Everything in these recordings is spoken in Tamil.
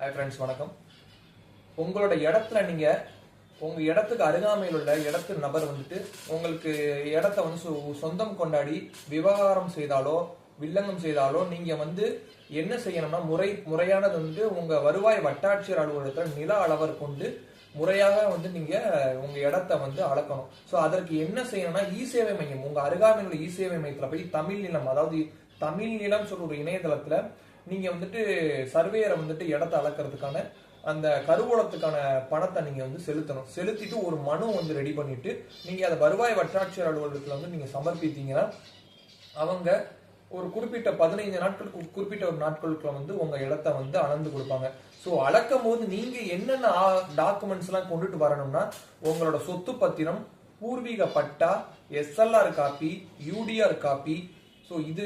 ஹாய் ஃப்ரெண்ட்ஸ் வணக்கம். உங்களோட இடத்துல நீங்கள் உங்கள் இடத்துக்கு அருகாமையில் உள்ள இடத்து நபர் வந்துட்டு உங்களுக்கு இடத்த வந்து சொந்தம் கொண்டாடி விவகாரம் செய்தாலோ வில்லங்கம் செய்தாலோ நீங்கள் வந்து என்ன செய்யணும்னா முறை முறையானது வந்து உங்கள் வருவாய் வட்டாட்சியர் அலுவலகத்தில் நில அளவர் கொண்டு முறையாக வந்து நீங்கள் உங்கள் இடத்த வந்து அளக்கணும். ஸோ அதற்கு என்ன செய்யணும்னா இ சேவை மையம் உங்கள் அருகாமையில் உள்ள இ சேவை மையத்தில் போய் தமிழ் நிலம் அதாவது தமிழ் நிலம் சொல்ற ஒரு இணையதளத்தில் நீங்கள் வந்துட்டு சர்வேயரை வந்துட்டு இடத்த அளக்கிறதுக்கான அந்த கருவூலத்துக்கான பணத்தை நீங்கள் வந்து செலுத்தணும். செலுத்திட்டு ஒரு மனு வந்து ரெடி பண்ணிட்டு நீங்கள் அதை வருவாய் வட்டாட்சியர் அலுவலகத்தில் வந்து நீங்கள் சமர்ப்பித்தீங்கன்னா அவங்க ஒரு குறிப்பிட்ட பதினைந்து நாட்களுக்கு குறிப்பிட்ட ஒரு நாட்களுக்குள்ள வந்து உங்க இடத்த வந்து அளந்து கொடுப்பாங்க. ஸோ அளக்கும் போது நீங்க என்னென்ன டாக்குமெண்ட்ஸ் எல்லாம் கொண்டுட்டு வரணும்னா உங்களோட சொத்து பத்திரம் பூர்வீக பட்டா SLR copy UDR copy so இது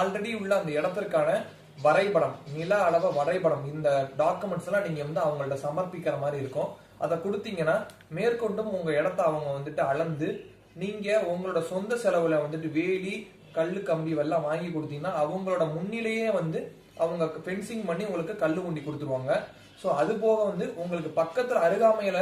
ஆல்ரெடி உள்ள அந்த இடத்திற்கான வரைபடம் நில அளவு வரைபடம் இந்த டாக்குமெண்ட்ஸ் எல்லாம் நீங்க வந்து அவங்கள்ட்ட சமர்ப்பிக்கிற மாதிரி இருக்கும். அதை கொடுத்தீங்கன்னா மேற்கொண்டும் உங்க இடத்த அவங்க வந்துட்டு அளந்து நீங்க உங்களோட சொந்த செலவுல வந்துட்டு வேலி கல் கம்பி எல்லாம் வாங்கி கொடுத்தீங்கன்னா அவங்களோட முன்னிலேயே வந்து அவங்க ஃபென்சிங் பண்ணி உங்களுக்கு கல் உண்டி கொடுத்துருவாங்க. ஸோ அது போக வந்து உங்களுக்கு பக்கத்துல அருகாமையில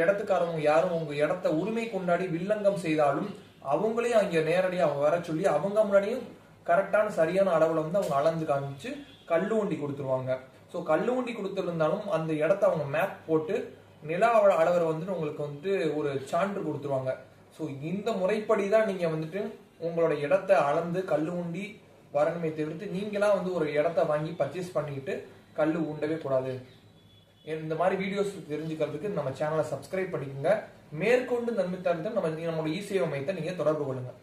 இடத்துக்காரவங்க யாரும் உங்க இடத்த உரிமை கொண்டாடி வில்லங்கம் செய்தாலும் அவங்களையும் அங்க நேரடியாக அவங்க வர சொல்லி அவங்க முன்னாடியும் கரெக்டான சரியான அளவில் வந்து அவங்க அளந்து காமிச்சு கல்லு ஊண்டி கொடுத்துருவாங்க. ஸோ கல்லு ஊண்டி கொடுத்துருந்தாலும் அந்த இடத்த அவங்க மேப் போட்டு நில அளவரை வந்துட்டு உங்களுக்கு வந்துட்டு ஒரு சான்று கொடுத்துருவாங்க. ஸோ இந்த முறைப்படி தான் நீங்கள் வந்துட்டு உங்களோட இடத்த அளந்து கல்லு ஊண்டி வரணுமே தவிர்த்து நீங்களாம் வந்து ஒரு இடத்த வாங்கி பர்ச்சேஸ் பண்ணிக்கிட்டு கல் உண்டவே கூடாது. இந்த மாதிரி வீடியோஸ் தெரிஞ்சுக்கிறதுக்கு நம்ம சேனலை சப்ஸ்கிரைப் பண்ணிக்கோங்க. மேற்கொண்டு நன்மை தருது நம்ம நம்மளோட இ சேவை மையத்தை நீங்கள் தொடர்பு கொள்ளுங்கள்